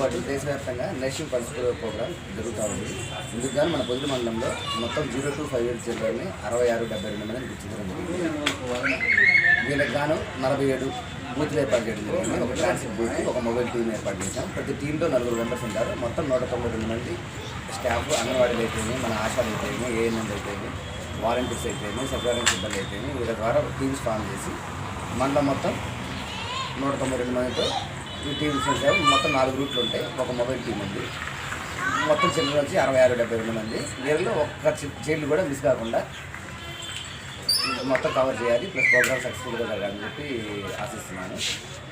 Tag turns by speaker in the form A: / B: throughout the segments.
A: పాటు దేశవ్యాప్తంగా national pulse programme జరుగుతూ ఉంది. ఇందుకు మన పొద్దు మండలంలో మొత్తం జీరో టు ఫైవ్ ఇయర్స్ చిల్డ్రన్ని అరవై ఆరు డెబ్బై రెండు మందిని గుర్తించడం వీళ్ళకి గాను నలభై ఏడు బూత్లు ఏర్పాటు చేయడం జరిగింది. ఒక ట్రాన్సిట్ బూత్ ఒక మొబైల్ టీం ఏర్పాటు చేశాం. ప్రతి టీంలో నలుగురు మెంబర్స్ ఉంటారు. మొత్తం నూట తొంభై రెండు మంది స్టాఫ్ అంగన్వాడీలు అయిపోయింది మన ఆశాలు అయిపోయింది ఏఎన్ఎంలు అయిపోయింది వాలంటీర్స్ అయిపోయింది సచివాలయం సిబ్బంది అయిపోయింది వీళ్ళ ద్వారా టీమ్స్ ఫామ్ చేసి మండలం మొత్తం నూట తొంభై రెండు మందితో ఈ టీమ్స్ చేసాము మొత్తం నాలుగు రూట్లు ఉంటాయి. ఒక మొబైల్ టీం ఉంది. మొత్తం చిల్డ్రన్ వచ్చి అరవై ఆరు డెబ్బై రెండు మంది. వీళ్ళలో ఒక్క చైల్డ్ కూడా మిస్ కాకుండా మొత్తం కవర్ చేయాలి. ప్లస్ ప్రోగ్రామ్ సక్సెస్ఫుల్గా జరగాలని చెప్పి ఆశిస్తున్నాను.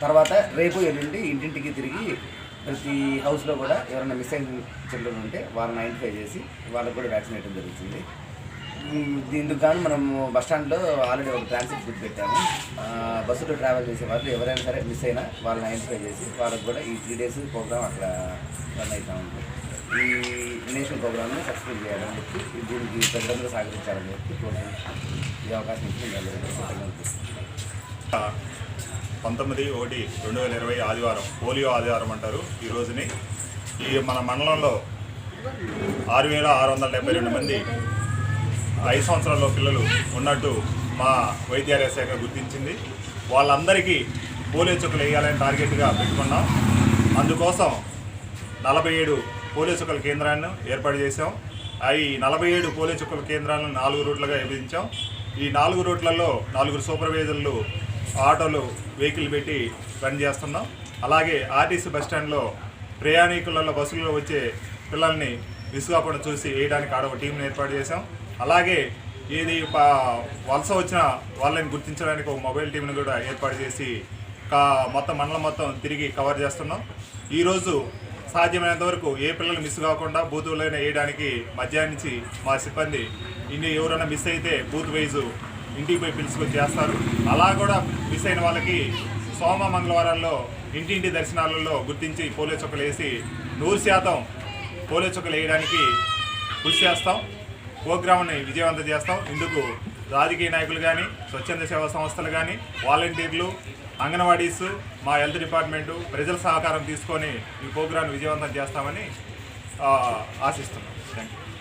A: తర్వాత రేపు ఎల్లుండి ఇంటింటికి తిరిగి ప్రతి హౌస్లో కూడా ఎవరైనా మిస్ అయిన చిల్డ్రన్ ఉంటే వాళ్ళని ఐడెంటిఫై చేసి వాళ్ళకు కూడా వ్యాక్సినేషన్ జరుగుతుంది. దీనికి గాను మనం బస్ స్టాండ్లో ఆల్రెడీ ఒక ట్రాన్సిట్ బుక్ పెట్టాము బస్సులో ట్రావెల్ చేసే వాళ్ళు ఎవరైనా సరే మిస్ అయినా వాళ్ళని ఐడెంటిఫై చేసి వాళ్ళకి కూడా ఈ త్రీ డేస్ ప్రోగ్రామ్ అక్కడ రన్ అవుతా. ఉంది ఈ నేషనల్ ప్రోగ్రామ్ని సక్సెస్ఫుల్ చేయాలని చెప్పి దీనికి ప్రజలందరూ సహకరించాలని చెప్పి ఈ అవకాశం ఇచ్చి
B: పంతొమ్మిది ఒకటి రెండు వేల ఇరవై ఆదివారం పోలియో ఆదివారం అంటారు ఈ రోజుని. ఈ మన మండలంలో ఆరు వేల ఆరు వందల డెబ్బై రెండు మంది ఐదు సంవత్సరాల్లో పిల్లలు ఉన్నట్టు మా వైద్యాలయ శాఖ గుర్తించింది. వాళ్ళందరికీ పోలియో చుక్కలు వేయాలని టార్గెట్గా పెట్టుకున్నాం. అందుకోసం నలభై ఏడు పోలియో చుక్కల కేంద్రాలను ఏర్పాటు చేశాం. అవి నలభై ఏడు పోలియో చుక్కల కేంద్రాలను నాలుగు రూట్లుగా విభజించాం. ఈ నాలుగు రూట్లలో నాలుగు సూపర్వైజర్లు ఆటోలు వెహికల్ పెట్టి రన్ చేస్తున్నాం అలాగే ఆర్టీసీ బస్ స్టాండ్లో ప్రయాణికులలో బస్సులో వచ్చే పిల్లల్ని విసుగాకుండా చూసి వేయడానికి ఆడ ఒక టీంని ఏర్పాటు చేశాం. అలాగే ఇది వలస వచ్చిన వాళ్ళని గుర్తించడానికి ఒక మొబైల్ టీంని కూడా ఏర్పాటు చేసి కా మొత్తం మండలం మొత్తం తిరిగి కవర్ చేస్తున్నాం. ఈరోజు సాధ్యమైనంత వరకు ఏ పిల్లలు మిస్ కాకుండా బూతులైనా వేయడానికి మధ్యాహ్నం నుంచి మా సిబ్బంది ఇన్ని ఎవరైనా మిస్ అయితే బూత్ వైజు ఇంటికి పోయి పిలుచుకొని చేస్తారు. అలా కూడా మిస్ అయిన వాళ్ళకి సోమ మంగళవారాల్లో ఇంటింటి దర్శనాలలో గుర్తించి పోలీసు ఒకలేసి వేసి నూరు శాతం పోలియో చుక్కలు వేయడానికి కృషి చేస్తాం. ప్రోగ్రామ్ని విజయవంతం చేస్తాం. ఇందుకు రాజకీయ నాయకులు కానీ స్వచ్ఛంద సేవా సంస్థలు కానీ వాలంటీర్లు అంగన్వాడీస్ మా హెల్త్ డిపార్ట్మెంటు ప్రజల సహకారం తీసుకొని ఈ ప్రోగ్రాం విజయవంతం చేస్తామని ఆశిస్తున్నాం. Thank you